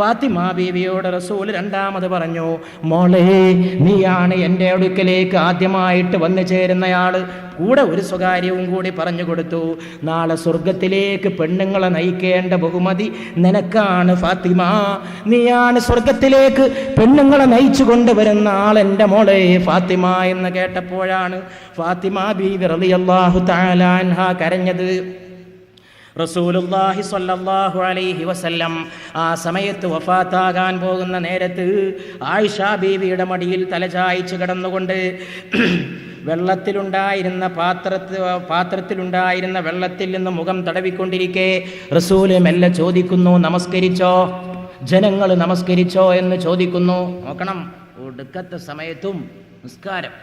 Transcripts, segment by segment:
ഫാത്തിമ ബീവിയോട് റസൂൽ രണ്ടാമത് പറഞ്ഞു മോളെ നീയാണ് എന്റെ അടുക്കലേക്ക് ആദ്യമായിട്ട് വന്നു ചേരുന്നയാൾ. കൂടെ ഒരു സ്വകാര്യവും കൂടി പറഞ്ഞു കൊടുത്തു നാളെ സ്വർഗത്തിലേക്ക് പെണ്ണുങ്ങളെ നയിക്കേണ്ട ബഹുമതി നിനക്കാണ് ഫാത്തിമ. നീയാണ് സ്വർഗത്തിലേക്ക് പെണ്ണുങ്ങളെ നയിച്ചു കൊണ്ടുവരുന്ന ആൾ എന്റെ മോളെ ഫാത്തിമ. എന്ന് കേട്ടപ്പോഴാണ് ഫാത്തിമ ബീവി റളിയല്ലാഹു തആല അൻഹ കരഞ്ഞത്. റസൂലുല്ലാഹി സ്വല്ലല്ലാഹു അലൈഹി വസല്ലം ആ സമയത്ത് വഫാത്താകാൻ പോകുന്ന നേരത്ത് ആയിഷ ബീവിയുടെ മടിയിൽ തലചായ്ച്ച് കിടന്നുകൊണ്ട് വെള്ളത്തിലുണ്ടായിരുന്ന പാത്രത്തിൽ പാത്രത്തിലുണ്ടായിരുന്ന വെള്ളത്തിൽ നിന്ന് മുഖം തടവിക്കൊണ്ടിരിക്കെ റസൂൽ മെല്ലെ ചോദിക്കുന്നു നമസ്കരിച്ചോ? ജനങ്ങൾ നമസ്കരിച്ചോ? എന്ന് ചോദിക്കുന്നു. നോക്കണം ഒടുക്കത്തെ സമയത്തും നിസ്കാരം.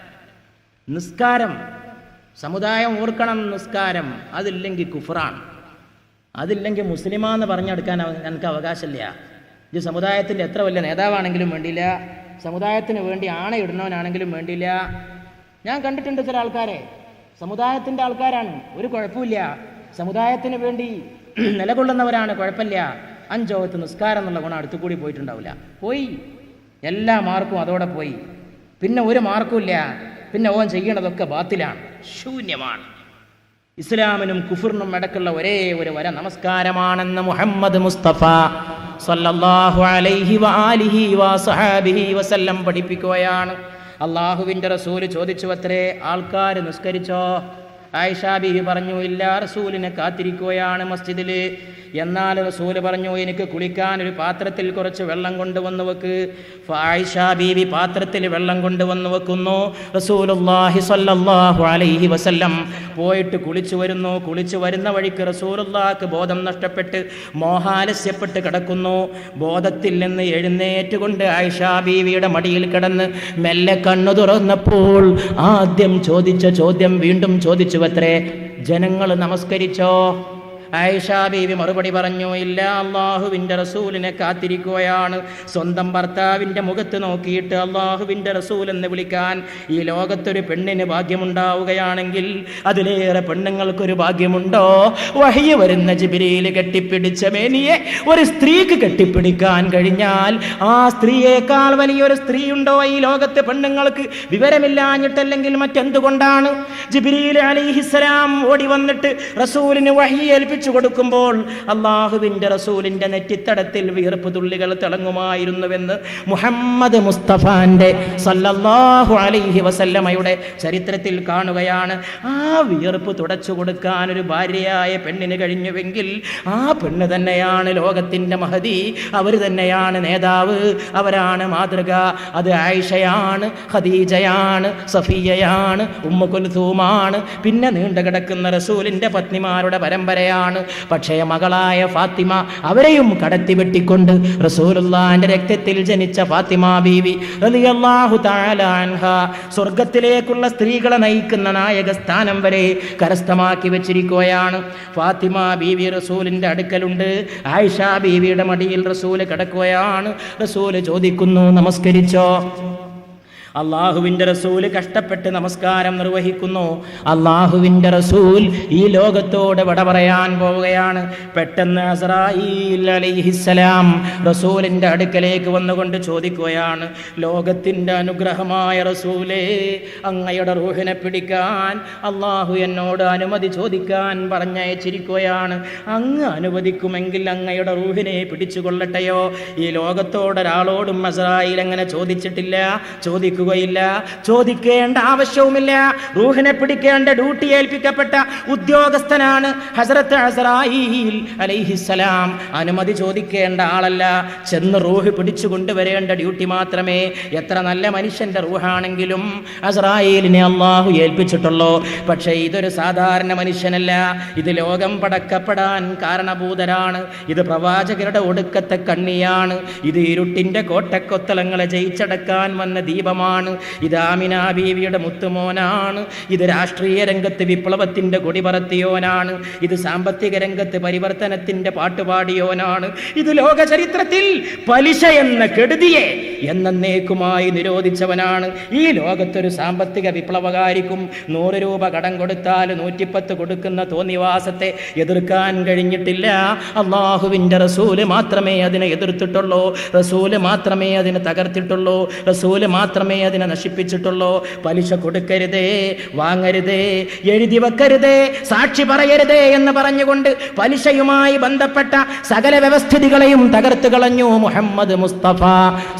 നിസ്കാരം സമുദായം ഓർക്കണം നിസ്കാരം അതില്ലെങ്കിൽ കുഫറാണ്. അതില്ലെങ്കിൽ മുസ്ലിമാന്ന് പറഞ്ഞെടുക്കാൻ ഞങ്ങൾക്ക് അവകാശമില്ല. ഇത് സമുദായത്തിന്റെ എത്ര വലിയ നേതാവാണെങ്കിലും വേണ്ടിയില്ല. സമുദായത്തിന് വേണ്ടി ആണയിടുന്നവനാണെങ്കിലും വേണ്ടിയില്ല. ഞാൻ കണ്ടിട്ടുണ്ട് ചില ആൾക്കാരെ. സമുദായത്തിന്റെ ആൾക്കാരാണ്. ഒരു കുഴപ്പമില്ല. സമുദായത്തിന് വേണ്ടി നിലകൊള്ളുന്നവരാണ്. കുഴപ്പമില്ല. അഞ്ചോകത്ത് നിസ്കാരം എന്നുള്ള ഗുണം അടുത്തു കൂടി പോയിട്ടുണ്ടാവില്ല. പോയി. എല്ലാ മാർക്കും അതോടെ പോയി. പിന്നെ ഒരു മാർക്കും ഇല്ല പിന്നെ ഓൻ ചെയ്യണതൊക്കെ ബാത്തിലാണ്. ശൂന്യമാണ്. ഇസ്ലാമിനും കുഫുറിനും ഇടക്കുള്ള ഒരേ ഒരു വര നമസ്കാരമാണെന്ന് മുഹമ്മദ് മുസ്തഫ സല്ലല്ലാഹു അലൈഹി വാലിഹി വസഹാബിഹി വസല്ലം പഠിപ്പിക്കുകയാണ്. അള്ളാഹുവിന്റെ റസൂൽ ചോദിച്ചു അത്രേ ആൾക്കാർ നിസ്കരിച്ചോ? ആയിഷ ബീവി പറഞ്ഞു ഇല്ല റസൂലിനെ കാത്തിരിക്കുകയാണ് മസ്ജിദിൽ എന്നാൽ റസൂൽ പറഞ്ഞു എനിക്ക് കുളിക്കാൻ ഒരു പാത്രത്തിൽ കുറച്ച് വെള്ളം കൊണ്ടുവന്ന് വെക്ക്. ആയിഷാ ബീവി പാത്രത്തിൽ വെള്ളം കൊണ്ടുവന്നു വെക്കുന്നു. റസൂലുള്ളാഹി സ്വല്ലല്ലാഹു അലൈഹി വസല്ലം പോയിട്ട് കുളിച്ചു വരുന്നു. കുളിച്ചു വരുന്ന വഴിക്ക് റസൂലുള്ളാഹ്ക്ക് ബോധം നഷ്ടപ്പെട്ട് മോഹാലസ്യപ്പെട്ട് കിടക്കുന്നു. ബോധത്തിൽ നിന്ന് എഴുന്നേറ്റുകൊണ്ട് ആയിഷാ ബീവിയുടെ മടിയിൽ കിടന്ന് മെല്ലെ കണ്ണു തുറന്നപ്പോൾ ആദ്യം ചോദിച്ച ചോദ്യം വീണ്ടും ചോദിച്ചു അത്രേ ജനങ്ങൾ നമസ്കരിച്ചോ. ആയിഷ ബീവി മറുപടി പറഞ്ഞു ഇല്ല അള്ളാഹുവിന്റെ റസൂലിനെ കാത്തിരിക്കുകയാണ്. സ്വന്തം ഭർത്താവിന്റെ മുഖത്ത് നോക്കിയിട്ട് അള്ളാഹുവിന്റെ റസൂൽ എന്ന് വിളിക്കാൻ ഈ ലോകത്തൊരു പെണ്ണിന് ഭാഗ്യമുണ്ടാവുകയാണെങ്കിൽ അതിലേറെ പെണ്ണുങ്ങൾക്കൊരു ഭാഗ്യമുണ്ടോ? വഹിയ വരുന്ന ജിബിരിയിൽ കെട്ടിപ്പിടിച്ച മേനിയെ ഒരു സ്ത്രീക്ക് കെട്ടിപ്പിടിക്കാൻ കഴിഞ്ഞാൽ ആ സ്ത്രീയേക്കാൾ വലിയൊരു സ്ത്രീ ഉണ്ടോ ഈ ലോകത്തെ പെണ്ണുങ്ങൾക്ക്? വിവരമില്ലാഞ്ഞിട്ടല്ലെങ്കിൽ മറ്റെന്തുകൊണ്ടാണ്? ജിബിരിയിൽ അലിഹിസ്സലാം ഓടി വന്നിട്ട് റസൂലിന് വഹി ഏൽപ്പിച്ചു കൊടുക്കുമ്പോൾ അള്ളാഹുവിന്റെ റസൂലിന്റെ നെറ്റിത്തടത്തിൽ വിയർപ്പ് തുള്ളികൾ തിളങ്ങുമായിരുന്നുവെന്ന് മുഹമ്മദ് മുസ്തഫാന്റെ സല്ലല്ലാഹു അലൈഹി വസല്ലമയുടെ ചരിത്രത്തിൽ കാണുകയാണ്. ആ വിയർപ്പ് തുടച്ചു കൊടുക്കാൻ ഒരു ഭാര്യയായ പെണ്ണിന് കഴിഞ്ഞുവെങ്കിൽ ആ പെണ്ണ് തന്നെയാണ് ലോകത്തിന്റെ മഹതി അവർ തന്നെയാണ് നേതാവ്. അവരാണ് മാതൃക. അത് ആയിഷയാണ് ഖദീജയാണ് സഫിയയാണ് ഉമ്മ കുൽഥൂമാണ് പിന്നെ നീണ്ടു കിടക്കുന്ന റസൂലിന്റെ പത്നിമാരുടെ പരമ്പരയാണ് പക്ഷേ മകളായ ഫാത്തിമ അവരെയും കടത്തി വെട്ടിക്കൊണ്ട് റസൂലുള്ളാന്റെ രക്തത്തിൽ ജനിച്ച ഫാത്തിമ ബീവി റളിയല്ലാഹു തആല അൻഹ സ്വർഗത്തിലേക്കുള്ള സ്ത്രീകളെ നയിക്കുന്ന നായക സ്ഥാനം വരെ കരസ്ഥമാക്കി വെച്ചിരിക്കുകയാണ്. ഫാത്തിമ ബീവി റസൂലിന്റെ അടുക്കലുണ്ട്. ആയിഷ ബീവിയുടെ മടിയിൽ റസൂൽ കിടക്കുകയാണ്. റസൂൽ ചോദിക്കുന്നു നമസ്കരിച്ചോ? അള്ളാഹുവിന്റെ റസൂൽ കഷ്ടപ്പെട്ട് നമസ്കാരം നിർവഹിക്കുന്നു. അള്ളാഹുവിന്റെ റസൂൽ ഈ ലോകത്തോട് വിട പറയാൻ പോവുകയാണ്. പെട്ടെന്ന് അസറായിസ്സലാം റസൂലിന്റെ അടുക്കലേക്ക് വന്നുകൊണ്ട് ചോദിക്കുകയാണ് ലോകത്തിന്റെ അനുഗ്രഹമായ റസൂലേ അങ്ങയുടെ റൂഹിനെ പിടിക്കാൻ അള്ളാഹു എന്നോട് അനുമതി ചോദിക്കാൻ പറഞ്ഞയച്ചിരിക്കുകയാണ്. അങ്ങ് അനുവദിക്കുമെങ്കിൽ അങ്ങയുടെ റൂഹിനെ പിടിച്ചുകൊള്ളട്ടെയോ? ഈ ലോകത്തോടൊരാളോടും അസറായിൽ അങ്ങനെ ചോദിച്ചിട്ടില്ല. ചോദിക്കുക ചോദിക്കുകയില്ല ചോദിക്കേണ്ട ആവശ്യവുമില്ല. റൂഹിനെ പിടിക്കേണ്ട ഡ്യൂട്ടി ഏൽപ്പിക്കപ്പെട്ട ഉദ്യോഗസ്ഥനാണ് ഹസരത്ത് അലൈഹിസ്സലാം അനുമതി ചോദിക്കേണ്ട ആളല്ല. ചെന്ന് റൂഹ് പിടിച്ചു കൊണ്ടുവരേണ്ട ഡ്യൂട്ടി മാത്രമേ എത്ര നല്ല മനുഷ്യന്റെ റൂഹാണെങ്കിലും അസറായിലിനെ അള്ളാഹു ഏൽപ്പിച്ചിട്ടുള്ളൂ. പക്ഷേ ഇതൊരു സാധാരണ മനുഷ്യനല്ല. ഇത് ലോകം പടക്കപ്പെടാൻ കാരണഭൂതരാണ്. ഇത് പ്രവാചകരുടെ ഒടുക്കത്തെ കണ്ണിയാണ്. ഇത് ഇരുട്ടിന്റെ കോട്ടക്കൊത്തലങ്ങളെ ജയിച്ചടക്കാൻ വന്ന ദീപമാണ് ഇത് ആമിന ബീവിയുടെ മുത്തുമോനാണ്. ഇത് രാഷ്ട്രീയ രംഗത്ത് വിപ്ലവത്തിന്റെ കൊടി പറത്തിയോനാണ് ഇത് സാമ്പത്തിക രംഗത്ത് പരിവർത്തനത്തിന്റെ പാട്ടുപാടിയോനാണ്. ഇത് ലോക ചരിത്രത്തിൽ പലിശ എന്ന കെടുതിയെ എന്നേക്കുമായി നിരോധിച്ചവനാണ്. ഈ ലോകത്തൊരു സാമ്പത്തിക വിപ്ലവകാരിക്കും നൂറ് രൂപ കടം കൊടുത്താൽ നൂറ്റിപ്പത്ത് കൊടുക്കുന്ന തോന്നിവാസത്തെ എതിർക്കാൻ കഴിഞ്ഞിട്ടില്ല. അള്ളാഹുവിന്റെ റസൂൽ മാത്രമേ അതിനെ എതിർത്തിട്ടുള്ളൂ. റസൂൽ മാത്രമേ അതിനെ തകർത്തിട്ടുള്ളൂ. റസൂൽ മാത്രമേ അതിനെ നശിപ്പിച്ചിട്ടുള്ളൂ. പലിശ കൊടുക്കരുതേ വാങ്ങരുതേ എഴുതി വെക്കരുതേ സാക്ഷി പറയരുതേ എന്ന് പറഞ്ഞുകൊണ്ട് പലിശയുമായി ബന്ധപ്പെട്ട സകല വ്യവസ്ഥിതികളെയും തകർത്ത് കളഞ്ഞു മുഹമ്മദ് മുസ്തഫ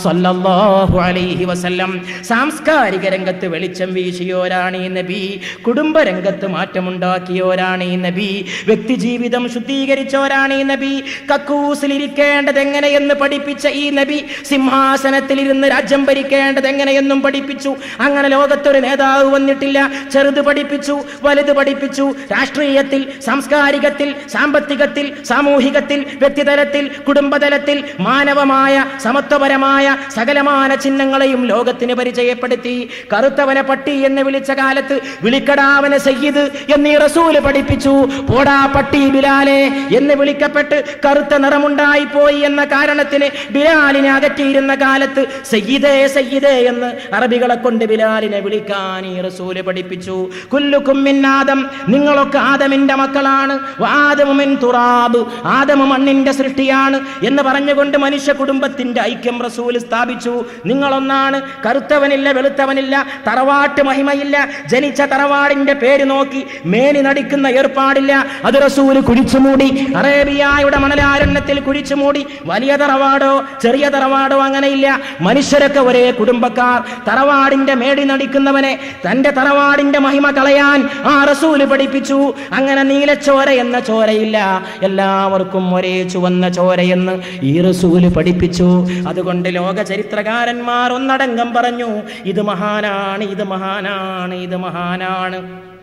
സല്ലല്ലാഹു അലൈഹി വസല്ലം. സാംസ്കാരിക രംഗത്ത് വെളിച്ചം വീശിയോരാണ് ഈ നബി. കുടുംബ രംഗത്ത് മാറ്റമുണ്ടാക്കിയോരാണ് ഈ നബി. വ്യക്തി ജീവിതം ശുദ്ധീകരിച്ചോരാണ് ഈ നബി. കക്കൂസിലിരിക്കേണ്ടത് എങ്ങനെയെന്ന് പഠിപ്പിച്ച ഈ നബി സിംഹാസനത്തിലിരുന്ന് രാജ്യം ഭരിക്കേണ്ടത് എങ്ങനെയെന്നും പഠിപ്പിച്ചു. അങ്ങനെ ലോകത്തൊരു നേതാവ് വന്നിട്ടില്ല. ചെറുത് പഠിപ്പിച്ചു വലുത് പഠിപ്പിച്ചു. രാഷ്ട്രീയത്തിൽ സാംസ്കാരികത്തിൽ സാമ്പത്തികത്തിൽ സാമൂഹികത്തിൽ വ്യക്തിതലത്തിൽ കുടുംബതലത്തിൽ മാനവമായ സമത്വപരമായ സകലമാന ചിഹ്നങ്ങളെയും ലോകത്തിന് പരിചയപ്പെടുത്തി. കറുത്തവനെ പട്ടി എന്ന് വിളിച്ച കാലത്ത് വിളിക്കടാവനെ സയ്യിദ് എന്നീ റസൂൽ പഠിപ്പിച്ചു. പോടാ പട്ടി ബിലാലെ എന്ന് വിളിക്കപ്പെട്ട് കറുത്ത നിറമുണ്ടായിപ്പോയി എന്ന കാരണത്തിന് ബിലാലിനെ അകറ്റിയിരുന്ന കാലത്ത് സയ്യിദേ സയ്യിദേ എന്ന് അറബികളെ കൊണ്ട് ബിലാലിനെ വിളിക്കാൻ ഈ റസൂൽ പഠിപ്പിച്ചു. കുല്ലുക്കും ആദം. നിങ്ങളൊക്കെ ആദമിന്റെ മക്കളാണ്. ആദമുമിൻ തുറാബ്. ആദമ മണ്ണിന്റെ സൃഷ്ടിയാണ്. എന്ന് പറഞ്ഞുകൊണ്ട് മനുഷ്യ കുടുംബത്തിന്റെ ഐക്യം റസൂൽ സ്ഥാപിച്ചു. നിങ്ങളൊന്നാണ്. കറുത്തവനില്ല വെളുത്തവനില്ല തറവാട്ട് മഹിമയില്ല ജനിച്ച തറവാടിന്റെ പേര് നോക്കി മേനി നടിക്കുന്ന ഏർപ്പാടില്ല. അത് റസൂൽ കുഴിച്ചുമൂടി അറേബിയായുടെ മണലാരണ്യത്തിൽ കുഴിച്ചുമൂടി വലിയ തറവാടോ ചെറിയ തറവാടോ അങ്ങനെയില്ല. മനുഷ്യരൊക്കെ ഒരേ കുടുംബക്കാർ. തറവാടിന്റെ മേടി നടിക്കുന്നവനെ തന്റെ തറവാടിന്റെ മഹിമ കളയാൻ ആ റസൂൽ പഠിപ്പിച്ചു. അങ്ങനെ നീലച്ചോര എന്ന ചോരയില്ല. എല്ലാവർക്കും ഒരേ ചുവന്ന ചോരയെന്ന് ഈ റസൂൽ പഠിപ്പിച്ചു. അതുകൊണ്ട് ലോക ചരിത്രകാരന്മാർ ഒന്നടങ്കം പറഞ്ഞു ഇത് മഹാനാണ് ഇത് മഹാനാണ് ഇത് മഹാനാണ്.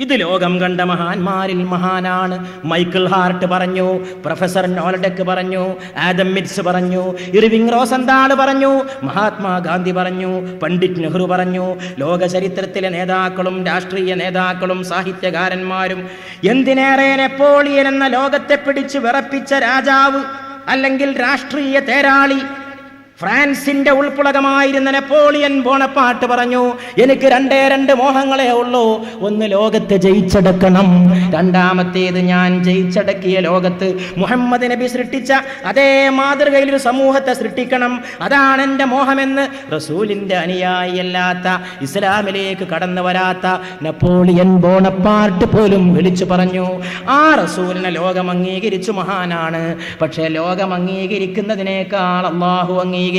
ഇത് ലോകം കണ്ട മഹാന്മാരിൽ മഹാനാണ്. മൈക്കിൾ ഹാർട്ട് പറഞ്ഞു പ്രൊഫസർ നോലഡക്ക് പറഞ്ഞു ആദം മിറ്റ്സ് പറഞ്ഞു ഇർവിംഗ് റോസന്താൾ പറഞ്ഞു മഹാത്മാഗാന്ധി പറഞ്ഞു പണ്ഡിറ്റ് നെഹ്റു പറഞ്ഞു. ലോക ചരിത്രത്തിലെ നേതാക്കളും രാഷ്ട്രീയ നേതാക്കളും സാഹിത്യകാരന്മാരും എന്തിനേറെ നെപ്പോളിയൻ എന്ന ലോകത്തെ പിടിച്ച് വിറപ്പിച്ച രാജാവ് അല്ലെങ്കിൽ രാഷ്ട്രീയ തേരാളി ഫ്രാൻസിന്റെ ഉൾപ്പുളകമായിരുന്ന നെപ്പോളിയൻ ബോണപ്പാട്ട് പറഞ്ഞു എനിക്ക് രണ്ടേ രണ്ട് മോഹങ്ങളേ ഉള്ളൂ. ഒന്ന് ലോകത്തെ ജയിച്ചെടുക്കണം. രണ്ടാമത്തേത് ഞാൻ ജയിച്ചടക്കിയ ലോകത്ത് മുഹമ്മദ് നബി സൃഷ്ടിച്ച അതേ മാതൃകയിൽ ഒരു സമൂഹത്തെ സൃഷ്ടിക്കണം. അതാണ് എന്റെ മോഹമെന്ന് റസൂലിന്റെ അനുയായിയല്ലാത്ത ഇസ്ലാമിലേക്ക് കടന്നു വരാത്ത നെപ്പോളിയൻ ബോണപ്പാട്ട് പോലും വിളിച്ചു പറഞ്ഞു. ആ റസൂലിനെ ലോകം അംഗീകരിച്ചു മഹാനാണ്. പക്ഷേ ലോകം അംഗീകരിക്കുന്നതിനേക്കാൾ അള്ളാഹു അംഗീകരിച്ചു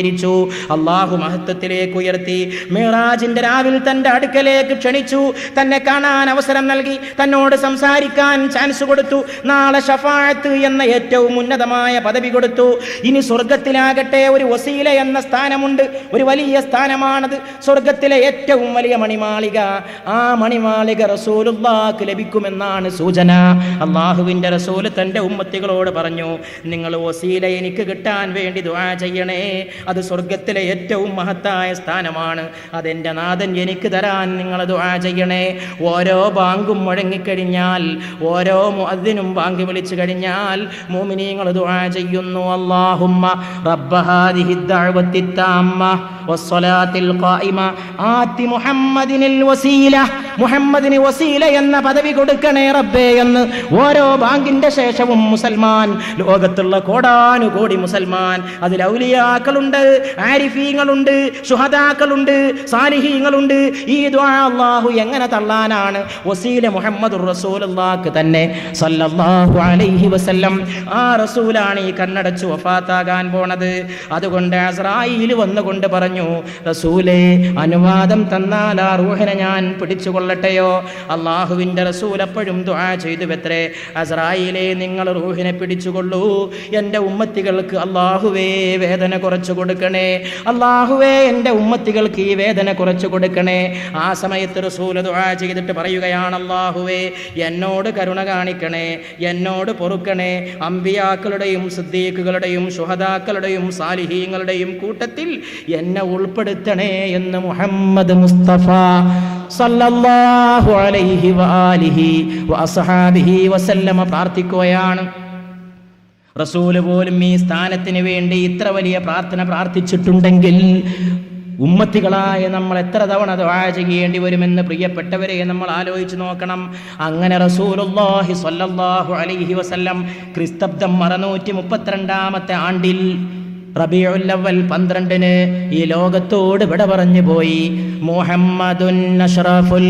അള്ളാഹു മഹത്വത്തിലേക്ക് ഉയർത്തി. മിറാജിന്റെ രാവിൽ തന്റെ അടുക്കലേക്ക് ക്ഷണിച്ചു. തന്നെ കാണാൻ അവസരം നൽകി. തന്നോട് സംസാരിക്കാൻ ചാൻസ് കൊടുത്തു. നാളെ ഷഫായത്ത് എന്ന ഏറ്റവും ഉന്നതമായ പദവി കൊടുത്തു. ഇനി സ്വർഗത്തിലാകട്ടെ ഒരു വസീല എന്ന സ്ഥാനമുണ്ട്. ഒരു വലിയ സ്ഥാനമാണത്. സ്വർഗത്തിലെ ഏറ്റവും വലിയ മണിമാളിക. ആ മണിമാളിക റസൂലുള്ളാക്ക് ലഭിക്കുമെന്നാണ് സൂചന. അള്ളാഹുവിന്റെ റസൂൽ തന്റെ ഉമ്മത്തികളോട് പറഞ്ഞു നിങ്ങൾ വസീല എനിക്ക് കിട്ടാൻ വേണ്ടി ദുആ ചെയ്യണേ. അത് സ്വർഗത്തിലെ ഏറ്റവും മഹത്തായ സ്ഥാനമാണ്. അതെന്റെ നാഥൻ എനിക്ക് തരാൻ നിങ്ങൾ ദുആ ചെയ്യണേ. ഓരോ ബാങ്കും മുഴങ്ങിക്കഴിഞ്ഞാൽ ഓരോ മുഅദ്ദിനും ബാങ്ക് വിളിച്ചു കഴിഞ്ഞാൽ മോമിനീങ്ങൾ ദുആ ചെയ്യുന്നു. അള്ളാഹുമ്മ റബ്ബ ഹാദിഹി വസ്സലാത്തിൽ ഖായിമ. ആതി മുഹമ്മദിനിൽ വസീല. മുഹമ്മദിന് വസീല എന്ന പദവി കൊടുക്കണേ റബ്ബേ എന്ന്. ഓരോ ബാങ്കിന്റെ ശേഷവും മുസൽമാൻ. ലോകത്തുള്ള കോടാനുകോടി മുസൽമാൻ. അതിൽ ഔലിയാക്കളുണ്ട് ആരിഫീങ്ങളുണ്ട് ശുഹദാക്കളുണ്ട് സാലിഹീങ്ങളുണ്ട്. ഈ ദ്വാ അള്ളാഹു എങ്ങനെ തള്ളാനാണ്? വസീല മുഹമ്മദ് റസൂലുള്ളാക്ക് തന്നെ. സല്ലല്ലാഹു അലൈഹി വസല്ലം. ആ റസൂലാണ് ഈ കണ്ണടച്ചു വഫാത്താകാൻ പോണത്. അതുകൊണ്ട് അസ്രായിൽ വന്നുകൊണ്ട് പറഞ്ഞു റസൂലേ അനുവാദം തന്നാൽ ആ റൂഹിനെ ഞാൻ പിടിച്ചുകൊള്ളട്ടെയോ? അള്ളാഹുവിന്റെ റസൂൽ അപ്പോഴും ദുആ ചെയ്തു വെത്രേ അസ്രായിലെ നിങ്ങൾ റൂഹിനെ പിടിച്ചുകൊള്ളൂ. എന്റെ ഉമ്മത്തികൾക്ക് അള്ളാഹുവേ വേദന കുറച്ചു കൊടുക്കണേ. അള്ളാഹുവേ എന്റെ ഉമ്മത്തികൾക്ക് ഈ വേദന കുറച്ചു കൊടുക്കണേ. ആ സമയത്ത് റസൂൽ ദുആ ചെയ്തിട്ട് പറയുകയാണ് അള്ളാഹുവേ എന്നോട് കരുണ കാണിക്കണേ എന്നോട് പൊറുക്കണേ. അമ്പിയാക്കളുടെയും സിദ്ദീഖുകളുടെയും സുഹദാക്കളുടെയും സാലിഹീങ്ങളുടെയും കൂട്ടത്തിൽ എന്നെ ഉൾപ്പെടുത്തണേ എന്ന് മുഹമ്മദ് മുസ്തഫ സല്ലല്ലാഹു അലൈഹി വാലിഹി വസഹാബിഹി വസല്ലമ പ്രാർത്ഥിക്കുകയാണ്. റസൂൽ പോലും ഈ സ്ഥാനത്തിന് വേണ്ടി ഇത്ര വലിയ പ്രാർത്ഥന പ്രാർത്ഥിച്ചിട്ടുണ്ടെങ്കിൽ ഉമ്മത്തികളായ നമ്മൾ എത്ര തവണ ദുആ ചെയ്യേണ്ടി വരുമെന്ന് പ്രിയപ്പെട്ടവരെ നമ്മൾ ആലോചിച്ച് നോക്കണം. അങ്ങനെ റസൂലുള്ളാഹി സ്വല്ലല്ലാഹു അലൈഹി വസല്ലം ക്രിസ്തബ്ദം അറുന്നൂറ്റി മുപ്പത്തിരണ്ടാമത്തെ ആണ്ടിൽ റബിയുൽ അവൽ പന്ത്രണ്ടിന് ഈ ലോകത്തോട് വിട പറഞ്ഞു പോയി. മുഹമ്മദുൻ അഷ്റഫുൽ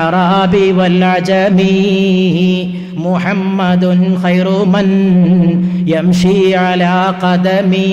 അറാബി വൽ അജമി. മുഹമ്മദുൻ ഖൈറു മൻ യംശി അലാ ഖദമി.